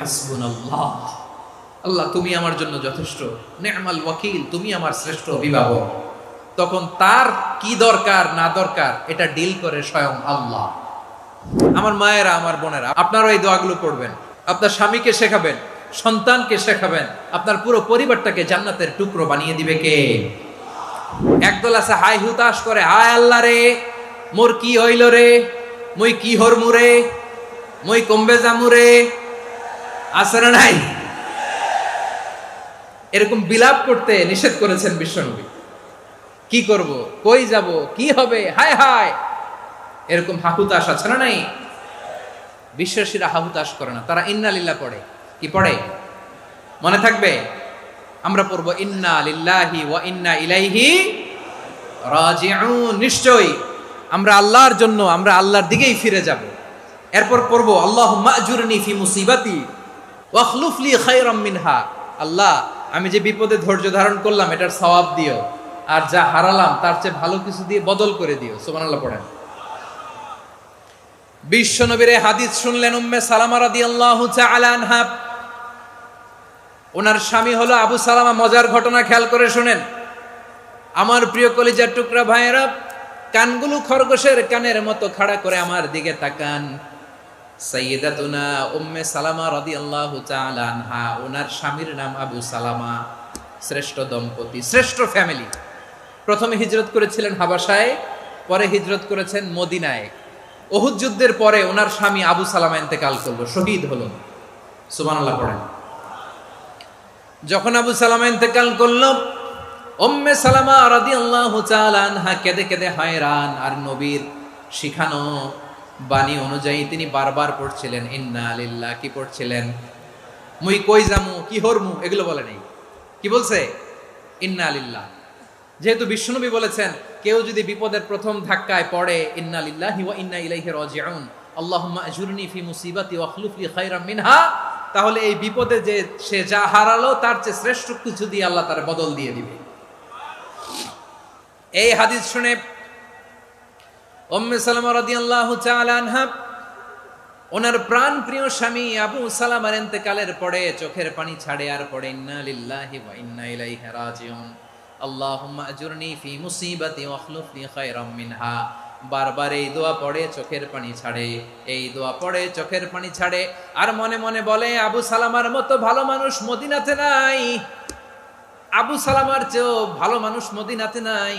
হাসবুনাল্লাহ। আল্লাহ, তুমি আমার জন্য যথেষ্ট। নেমাল ওয়াকিল, তুমি আমার শ্রেষ্ঠ অভিভাবক। তখন তার কি দরকার, না দরকার, এটা ডিল করে স্বয়ং আল্লাহ। আমার মায়েরা, আমার বোনেরা আপনারা এই দোয়াগুলো পড়বেন। আপনার স্বামীকে শেখাবেন, সন্তানকে শেখাবেন। আপনার পুরো পরিবারটাকে জান্নাতের টুকরো বানিয়ে দিবে কে? একদল আছে হাই হুতাশ করে, হায় আল্লাহ রে, মোর কি হইল রে? মই কি হরমু রে? মই কমবে জামু রে? আছে না নাই? এরকম বিলাপ করতে নিষেধ করেছেন বিশ্বনবী। কি করব? কই যাব? কি হবে? হায় হায়! এরকম হাহুতাশ আছে না নাই? বিশ্বাসীরা হাহুতাশ করে না। তারা ইন্না লিল্লাহ পড়ে। কি পড়ে? মনে থাকবে? আমরা পড়ব ইন্না লিল্লাহি ওয়া ইন্না ইলাইহি রাজিউন। নিশ্চয়ই আমরা আল্লাহর জন্য, আমরা আল্লাহর দিকেই ফিরে যাব। এরপর পড়ব আল্লাহ মাজুরনি ফি মুসিবাতি। ওয়াখলুফলি খায়রাম মিনহা। আল্লাহ, আমি যে বিপদে ধৈর্য ধারণ করলাম, এটার সওয়াব দিও। আর যা হারালাম, তার চেয়ে ভালো কিছু দিয়ে বদল করে দিও। সুবহানাল্লাহ পড়েন। বিশ্ব নবীর হাদিস শুনলেন উম্মে সালামা রাদিয়াল্লাহু তাআলা আনহা। ওনার স্বামী হলো আবু সালামা, মজার ঘটনা খেয়াল করে শুনেন। আমার প্রিয় কলিজার টুকরা ভাইয়েরা, কানগুলো খরগোশের কানের মতো খাড়া করে আমার দিকে তাকান। সাইয়্যিদাতুনা উম্মে সালামা আনহা। ওনার স্বামীর নাম আবু সালামা। শ্রেষ্ঠ দম্পতি, শ্রেষ্ঠ ফ্যামিলি। প্রথমে হিজরত করেছিলেন হাবাসায় পরে হিজরত করেছেন মদিনায়। যুদ্ধের পরে ওনার স্বামী আবু সালামা ইন্তেকাল করল, শহীদ হলো সুবহানাল্লাহ পড়েন। যখন আবু সালামা ইন্তেকাল করল, উম্মে সালামা রাদিয়াল্লাহু তাআলা আনহা কেঁদে কেঁদে হায়রান, আর নবীর শিখানো বাণী অনুযায়ী তিনি বারবার পড়ছিলেন, ইন্না লিল্লাহ কি পড়ছিলেন? মুই কই জামু কি হরমু? এগুলো বলে নেই। কি বলছে? ইন্না লিল্লাহ যেহেতু বিশ্বনবী বলেছেন, কেউ যদি বিপদের প্রথম ধাক্কায় পড়ে, ইন্না লিল্লাহি ওয়া ইন্না ইলাইহি রাজিউন আল্লাহুম্মা আজুরনি ফি মুসিবাতি ওয়া খলুফলি খায়রাম মিনহা তাহলে এই বিপদে যে সে যা হারালো, তার চেয়ে শ্রেষ্ঠ কিছু দিয়ে আল্লাহ তার বদল দিয়ে দিবে। এই হাদিস শুনে উম্মে সালামা রাদিয়াল্লাহু তাআলা আনহা, ওনার প্রাণ প্রিয় স্বামী আবু সালামার ইন্তেকালের পরে চোখের পানি ছাড়ে আর পড়ে, ইন্না লিল্লাহি ওয়া ইন্না ইলাইহি রাজিউন। আল্লাহুম্মা আজুরনি ফি মুসিবাতি ওয়া খলুফনি খায়রাম মিনহা। বারবার এই দোয়া পড়ে, চোখের পানি ছাড়ে, এই দোয়া পড়ে, চোখের পানি ছাড়ে, আর মনে মনে বলে, আবু সালামার মতো ভালো মানুষ মদিনাতে নাই, আবু সালামার চেয়েও ভালো মানুষ মদিনাতে নাই।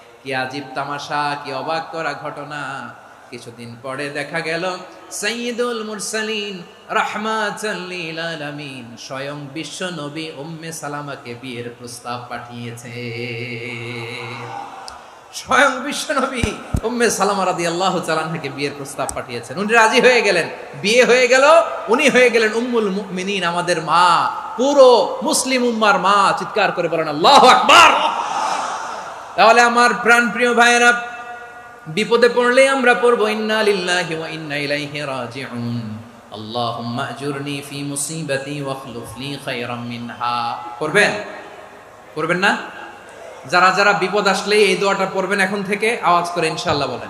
কি আজীব তামাশা, কি অবাক করা ঘটনা। কিছুদিন পরে দেখা গেল সৈয়দুল মুরসালিন রাহমাতাল আলামিন স্বয়ং বিশ্ব নবী উম্মে সালামাকে বিয়ের প্রস্তাব পাঠিয়েছে। স্বয়ং বিশ্ব নবী উম্মে সালামা রাদিয়াল্লাহু তাআলা থেকে বিয়ের প্রস্তাব পাঠিয়েছেন। উনি রাজি হয়ে গেলেন। বিয়ে হয়ে গেল, উনি হয়ে গেলেন উম্মুল মুমিনিন, আমাদের মা, পুরো মুসলিম উম্মার মা। চিৎকার করে বলেন, আল্লাহু আকবার! তাহলে আমার প্রাণ প্রিয় ভাইয়েরা, বিপদে পড়লে আমরা পড়ব, ইন্না লিল্লাহি ওয়া ইন্না ইলাইহি রাজিউন। আল্লাহুম্মা আজুরনি ফি মুসিবাতি ওয়া খলুফ লি খায়রাম মিনহা। করবেন করবেন না? যারা যারা বিপদ আসলে এই দোয়াটা পড়বেন এখন থেকে, আওয়াজ করে ইনশাআল্লাহ বলেন।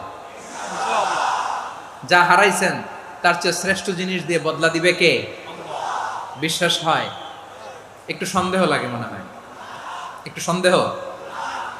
যা হারাইছেন, তার চেয়ে শ্রেষ্ঠ জিনিস দিয়ে বদলা দিবে কে? বিশ্বাস হয়। একটু সন্দেহ লাগে মনে হয়। একটু সন্দেহ?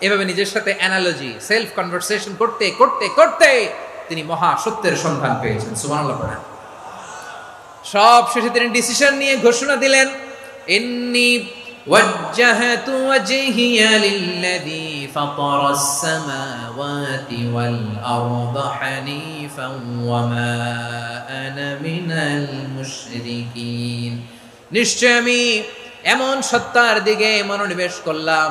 এভাবে নিজের সাথে অ্যানালজি সেলফ কনভারসেশন করতে করতে করতে তিনি মহা সত্যের সন্ধান পেয়েছেন সুবহানাল্লাহ পড়েন সব শেষে তিনি ডিসিশন নিয়ে ঘোষণা দিলেন ইন্নি وجهت وجهي للذي فطر السماوات والأرض حنيفا وما أنا من المشركين নিশ্চয় আমি এমন সত্তার দিকে মনোনিবেশ করলাম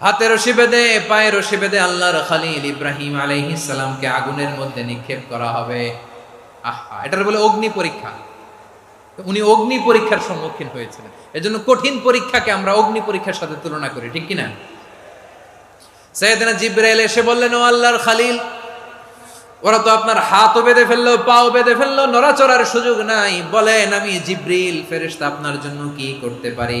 হাতে রশি বেঁধে, পায়ে রশি বেঁধে আল্লাহর খালিল ইব্রাহিম আলাইহিস সালামকে আগুনের মধ্যে নিক্ষেপ করা হবে। আহা, এটার বলে অগ্নি পরীক্ষা। উনি অগ্নি পরীক্ষার সম্মুখীন হয়েছিলেন। এজন্য কঠিন পরীক্ষাকে আমরা অগ্নি পরীক্ষার সাথে তুলনা করি, ঠিক কিনা? সৈয়দনা জিব্রাইল এসে বললেন, ও আল্লাহর খালিল, ওরা তো আপনার হাতও বেঁধে ফেলল, পাও বেঁধে ফেলল, নড়াচড়ার সুযোগ নাই। বলেন আমি জিব্রিল ফেরেশতা, আপনার জন্য কি করতে পারি?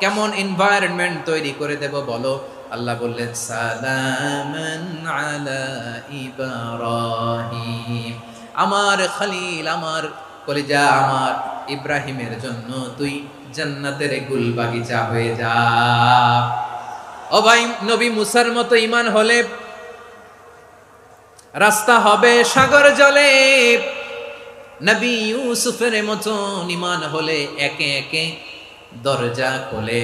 কেমন এনভায়রনমেন্ট তৈরি করে দেব বলো? আল্লাহ বললেন আমার খালিল, আমার কলিজা, আমার ইব্রাহিমের জন্য তুই জান্নাতের গুল বাগিচা হয়ে যা। ও ভাই, নবী মুসার মতো ইমান হলে রাস্তা হবে সাগর জলে। নবী ইউসুফের মতো ইমান হলে একে একে দরজা খোলে।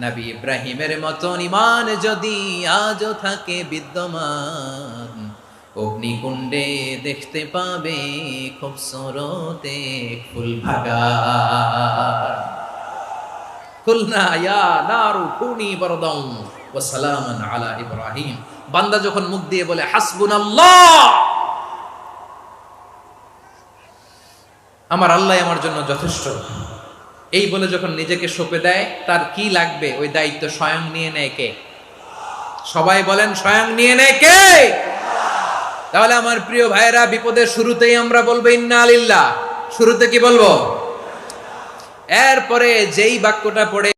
নবী ইব্রাহিমের মতো ইমান যদি আজও থাকে বিদ্যমান, অগ্নিকুণ্ডে দেখতে পাবে খুব সরতে ফুল ভাগা। বান্দা যখন মুখ দিয়ে বলে আমার আল্লাহ আমার জন্য যথেষ্ট। এই বলে যখন নিজেকে সঁপে দেয়, তার কি লাগবে? ওই দায়িত্ব স্বয়ং নিয়ে নেয় কে? সবাই বলেন, স্বয়ং নিয়ে নেয় কে? তাহলে আমার প্রিয় ভাইরা বিপদের শুরুতেই আমরা বলব, ইন্না আলিল্লাহ শুরুতে কি বলব? এরপরে যেই বাক্যটা পড়ে